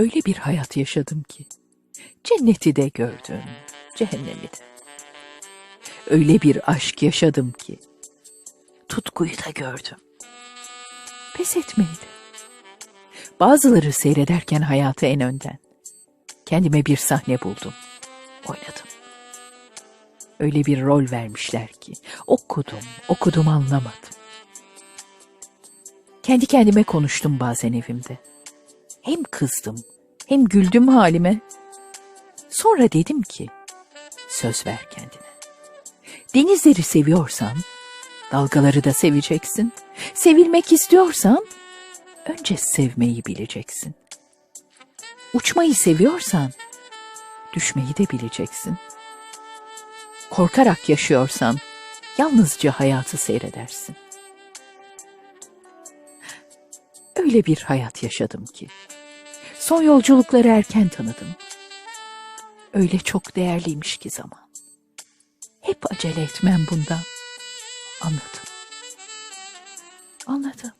Öyle bir hayat yaşadım ki. Cenneti de gördüm, cehennemi de. Öyle bir aşk yaşadım ki. Tutkuyu da gördüm. Pes etmeyi. Bazıları seyrederken hayatı en önden. Kendime bir sahne buldum. Oynadım. Öyle bir rol vermişler ki okudum, okudum anlamadım. Kendi kendime konuştum bazen evimde. Hem kızdım, hem güldüm halime. Sonra dedim ki, söz ver kendine. Denizleri seviyorsan, dalgaları da seveceksin. Sevilmek istiyorsan, önce sevmeyi bileceksin. Uçmayı seviyorsan, düşmeyi de bileceksin. Korkarak yaşıyorsan, yalnızca hayatı seyredersin. Öyle bir hayat yaşadım ki, son yolculukları erken tanıdım. Öyle çok değerliymiş ki zaman. Hep acele etmem bundan. Anladım. Anladım.